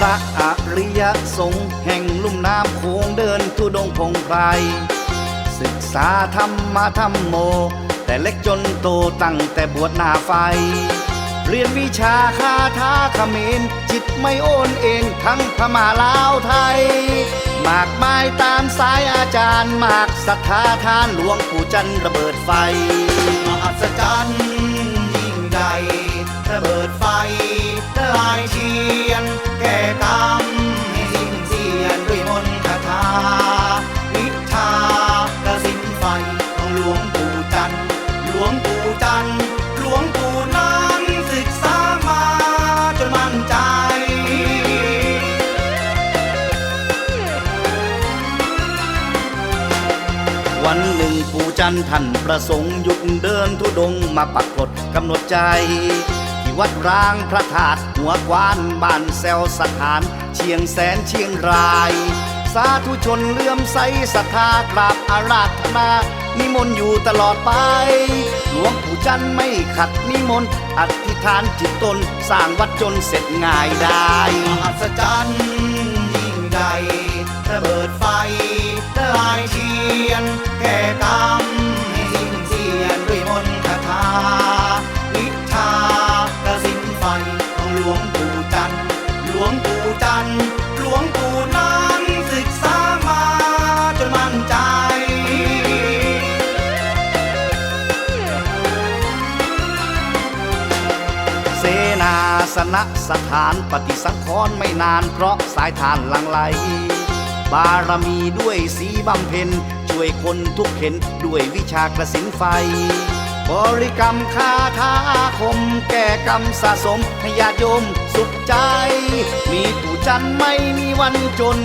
พระอริยสงฆ์แห่งลุ่มน้ำโขงเดินทุดงค์พงไพรศึกษาธรรมะธรรมโม แต่เล็กจนโตตั้งแต่บวชหน้าไฟ เรียนวิชาคาถาเขมรจิตไม่โอนเอ็นทั้งพม่าลาวไทย มากมายตามสายอาจารย์มากศรัทธาทานหลวงปู่จันทร์ระเบิดไฟมหัศจรรย์ยิ่งใหญ่ระเบิด จันทร์ท่านประสงค์หยุดเดินทุดงมาปักกฎกำหนดใจ ที่วัดร้างพระธาตุหัวกวานบ้านแซวสถาน เชียงแสนเชียงราย สาธุชนเลื่อมใสศรัทธากราบอาราธนา นิมนต์อยู่ตลอดไป หลวงปู่จันทร์ไม่ขัดนิมนต์อธิษฐานจิตตนสร้างวัดจนเสร็จง่ายได้มหัศจรรย์ยิ่งใหญ่ระเบิดไฟลายเทียนแก่กร เสนาสนะสถานปฏิสังขรณ์ไม่นานเพราะสายทานหลังไหล บารมีด้วยสีบำเพ็ญช่วยคนทุกเข็นด้วยวิชากระสินไฟ บริกรรมคาถาอาคม แก้กรรมสะสมให้ญาติโยมสุขใจ มีปู่จันทร์ไม่มีวันจน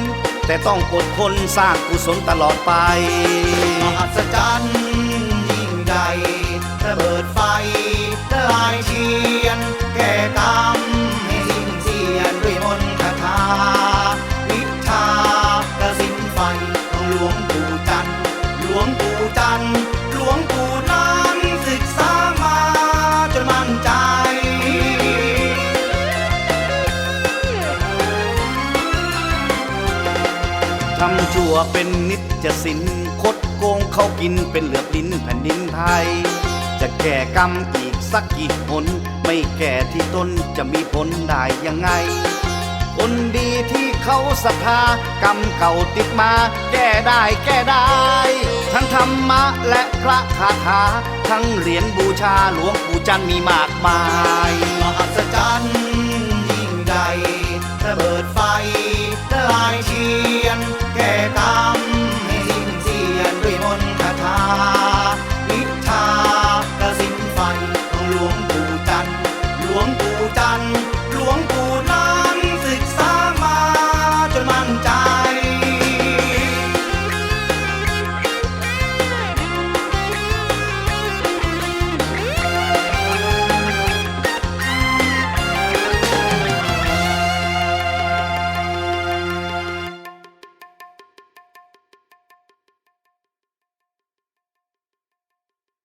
แต่ต้องอดทนสร้างกุศลตลอดไปมหัศจรรย์ยิ่งใหญ่ระเบิดไฟลายที ทำชั่วเป็นนิจสินคดโกงเขากินเป็นเหลือบลิ้นแผ่นดินไทย จะแก้กรรมอีกสักกี่หนไม่แก่ที่ต้นจะมีผลได้ยังไง คนดีที่เขาศรัทธากรรมเก่าติดมา แก้ได้แก้ได้ ทั้งธรรมะและพระคาถา ทั้งเหรียญบูชาหลวงปู่จันมีมากมายมหัศจรรย์ยิ่งใหญ่ระเบิดไฟล